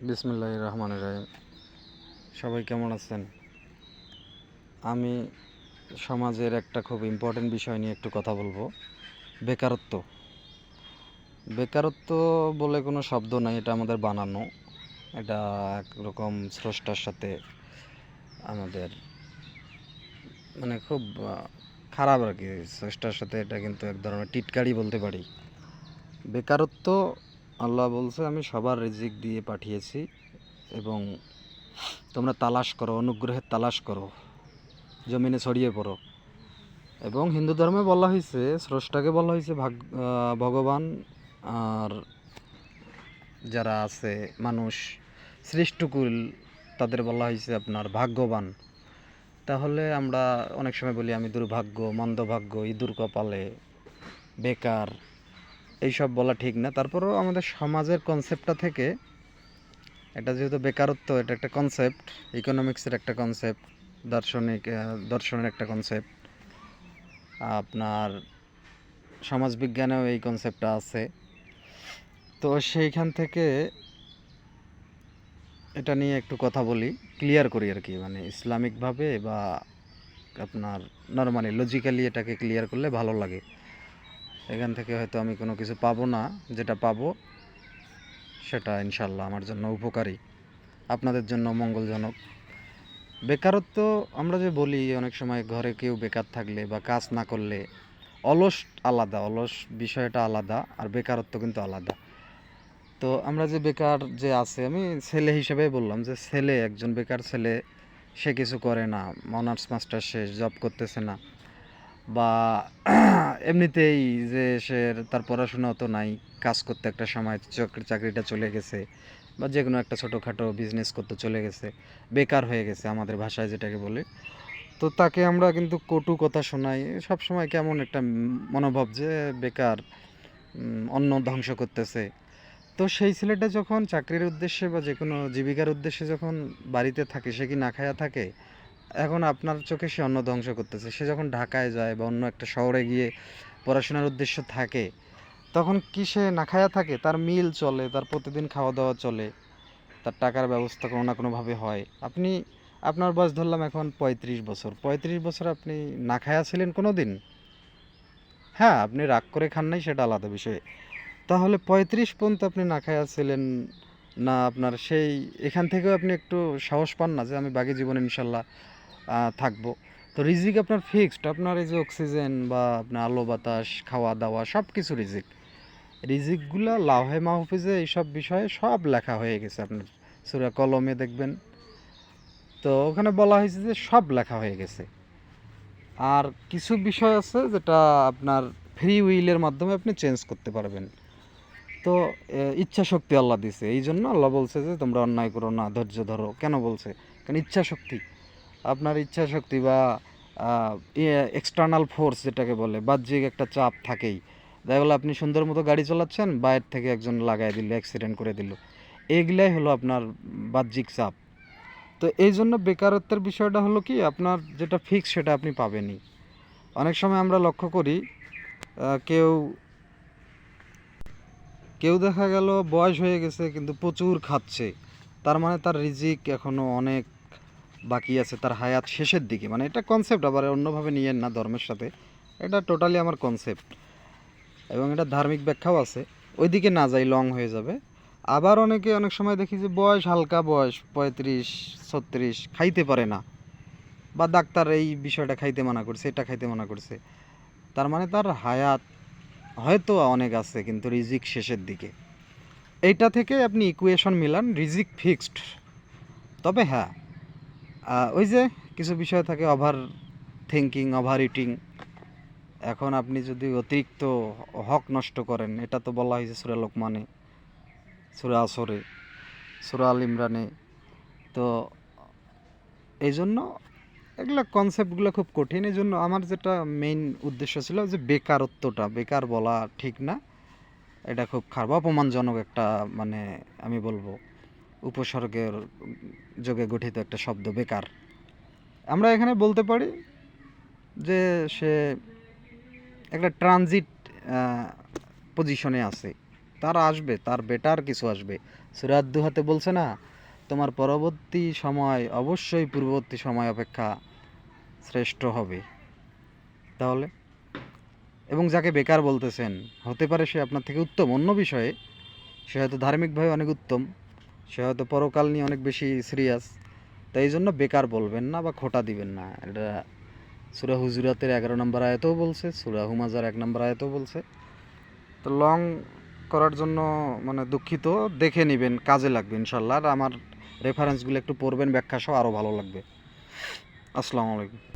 বিসমুল্লাহ রহমান রাহিম। সবাই কেমন আছেন? আমি সমাজের একটা খুব ইম্পর্টেন্ট বিষয় নিয়ে একটু কথা বলব। বেকারত্ব। বেকারত্ব বলে কোনো শব্দ নাই, এটা আমাদের বানানো। এটা একরকম স্রষ্টার সাথে আমাদের মানে খুব খারাপ আর কি। স্রষ্টার সাথে এটা কিন্তু এক ধরনের টিটকারি বলতে পারি। বেকারত্ব আল্লাহ বলছে, আমি সবার রিজিক দিয়ে পাঠিয়েছি এবং তোমরা তালাশ করো অনুগ্রহের তালাশ করো, জমিনে ছড়িয়ে পড়ো। এবং হিন্দু ধর্মে বলা হয়েছে, স্রষ্টাকে বলা হয়েছে, ভাগ ভগবান আর যারা আছে, মানুষ, সৃষ্টকুল, তাদের বলা হয়েছে আপনার ভাগ্যবান। তাহলে আমরা অনেক সময় বলি, আমি দুর্ভাগ্য, মন্দভাগ্য, ইঁদুর কপালে, বেকার এইসব বলা ঠিক না। তারপরেও আমাদের সমাজের কনসেপ্টটা থেকে এটা যেহেতু বেকারত্ব, এটা একটা কনসেপ্ট ইকোনমিক্সের একটা কনসেপ্ট দার্শনিক দর্শনের একটা কনসেপ্ট আপনার সমাজবিজ্ঞানেও এই কনসেপ্টটা আছে। তো সেইখান থেকে এটা নিয়ে একটু কথা বলি ক্লিয়ার করি আর কি। মানে ইসলামিকভাবে বা আপনার নর্মালি লজিক্যালি এটাকে ক্লিয়ার করলে ভালো লাগে। এখান থেকে হয়তো আমি কোনো কিছু পাবো না, যেটা পাবো, সেটা ইনশাল্লাহ আমার জন্য উপকারী, আপনাদের জন্য মঙ্গলজনক। বেকারত্ব আমরা যে বলি, অনেক সময় ঘরে কেউ বেকার থাকলে বা কাজ না করলে অলস আলাদা, অলস বিষয়টা আলাদা আর বেকারত্ব কিন্তু আলাদা। তো আমরা যে বেকার যে আছে, আমি ছেলে হিসেবে বললাম যে ছেলে, একজন বেকার ছেলে, সে কিছু করে না, অনার্স মাস্টার সে জব করতেছে না। বা এমনিতেই যে সে তার পড়াশোনা তো নাই, কাজ করতে একটা সময় চাকরি চাকরিটা চলে গেছে বা যে কোনো একটা ছোটোখাটো বিজনেস করতে চলে গেছে, বেকার হয়ে গেছে আমাদের ভাষায় যেটাকে বলে। তো তাকে আমরা কিন্তু কটু কথা শোনাই সব সময় কেমন একটা মনোভাব যে বেকার অন্ন ধ্বংস করতেছে। তো সেই ছেলেটা যখন চাকরির উদ্দেশ্যে বা যে কোনো জীবিকার উদ্দেশ্যে যখন বাড়িতে থাকে, সে কি না খায়া থাকে? এখন আপনার চোখে সে অন্ন ধ্বংস করতেছে। সে যখন ঢাকায় যায় বা অন্য একটা শহরে গিয়ে পড়াশোনার উদ্দেশ্য থাকে, তখন কি সে না খায়া থাকে? তার মিল চলে, তার প্রতিদিন খাওয়া দাওয়া চলে, তার টাকার ব্যবস্থা কোনো না কোনোভাবে হয়। আপনি, আপনার বয়স ধরলাম এখন পঁয়ত্রিশ বছর। পঁয়ত্রিশ বছর আপনি না খায়া ছিলেন কোনো দিন হ্যাঁ আপনি রাগ করে খান নাই, সেটা আলাদা বিষয়। তাহলে পঁয়ত্রিশ পর্যন্ত আপনি না খায়া ছিলেন না আপনার সেই, এখান থেকেও আপনি একটু সাহস পান না যে আমি বাকি জীবনে ইনশাল্লাহ থাকব। তো রিজিক আপনার ফিক্সড আপনার এই যে অক্সিজেন বা আপনার আলো বাতাস খাওয়া দাওয়া সব কিছু রিজিক। রিজিকগুলা লাহে মাহফিজে এইসব বিষয়ে সব লেখা হয়ে গেছে আপনার সুরা কলমে দেখবেন। তো ওখানে বলা হয়েছে যে সব লেখা হয়ে গেছে। আর কিছু বিষয় আছে যেটা আপনার ফ্রি উইলের মাধ্যমে আপনি চেঞ্জ করতে পারবেন। তো ইচ্ছা শক্তি আল্লাহ দিছে এই জন্য আল্লাহ বলছে যে তোমরা অন্যায় করো না, ধৈর্য ধরো। কেন বলছে? কারণ ইচ্ছা শক্তি। আপনার ইচ্ছা শক্তি বা এক্সটার্নাল ফোর্স যেটাকে বলে, বাহ্যিক একটা চাপ থাকেই। দেখা গেলো আপনি সুন্দর মতো গাড়ি চালাচ্ছেন, বাইরে থেকে একজন লাগাই দিল অ্যাক্সিডেন্ট করে দিল। এগুলাই হলো আপনার বাহ্যিক চাপ। তো এই জন্য বেকারত্বের বিষয়টা হলো কি, আপনার যেটা ফিক্স সেটা আপনি পাবেনই। অনেক সময় আমরা লক্ষ্য করি কেউ কেউ দেখা গেল বয়স হয়ে গেছে, কিন্তু প্রচুর খাচ্ছে। তার মানে তার রিজিক এখনও অনেক বাকি আছে, তার হায়াত শেষের দিকে। মানে এটা কনসেপ্ট আবার অন্যভাবে নিয়েন না ধর্মের সাথে। এটা টোটালি আমার কনসেপ্ট এবং এটা ধার্মিক ব্যাখ্যাও আছে। ওইদিকে না যাই লং হয়ে যাবে। আবার অনেকে অনেক সময় দেখি যে, বয়স হালকা বয়স, পঁয়ত্রিশ, ছত্রিশ, খাইতে পারে না। বা ডাক্তার এই বিষয়টা খাইতে মানা করছে, এটা খাইতে মানা করছে। তার মানে তার হায়াত হয়তো অনেক আছে, কিন্তু রিজিক শেষের দিকে। এইটা থেকে আপনি ইকুয়েশন মিলান, রিজিক ফিক্সড তবে হ্যাঁ ওই যে কিছু বিষয় থাকে ওভার থিঙ্কিং ওভার ইটিং এখন আপনি যদি অতিরিক্ত হক নষ্ট করেন, এটা তো বলা হয়েছে সুরা লোকমানে, সুরা আসরে, সুরা আল ইমরানে। তো এই জন্য এগুলো কনসেপ্টগুলো খুব কঠিন। এই জন্য আমার যেটা মেইন উদ্দেশ্য ছিল যে বেকারত্বটা, বেকার বলা ঠিক না। এটা খুব খারাপ, অপমানজনক একটা মানে আমি বলব। উপসর্গের যোগে গঠিত একটা শব্দ, বেকার। আমরা এখানে বলতে পারি যে সে একটা ট্রানজিট পজিশনে আছে। তার আসবে, তার বেটার কিছু আসবে। সুরাত দুহাতে বলছে না, তোমার পরবর্তী সময়, অবশ্যই পূর্ববর্তী সময় অপেক্ষা শ্রেষ্ঠ হবে। তাহলে? এবং যাকে বেকার বলতেছেন, হতে পারে সে আপনার থেকে উত্তম। অন্য বিষয়ে সে হয়তো ধার্মিকভাবে অনেক উত্তম। সে হয়তো পরকাল নিয়ে অনেক বেশি সিরিয়াস তাই জন্য বেকার বলবেন না বা খোটা দিবেন না। এটা সুরা হুজুরাতের এগারো নম্বর আয়তেও বলছে, সুরা হুমাজার এক নম্বর আয়তেও বলছে। তো লং করার জন্য মানে দুঃখিত, দেখে নেবেন, কাজে লাগবে ইনশাল্লাহ। আর আমার রেফারেন্সগুলো একটু পড়বেন, ব্যাখ্যা সহ আরও ভালো লাগবে। আসসালামু আলাইকুম।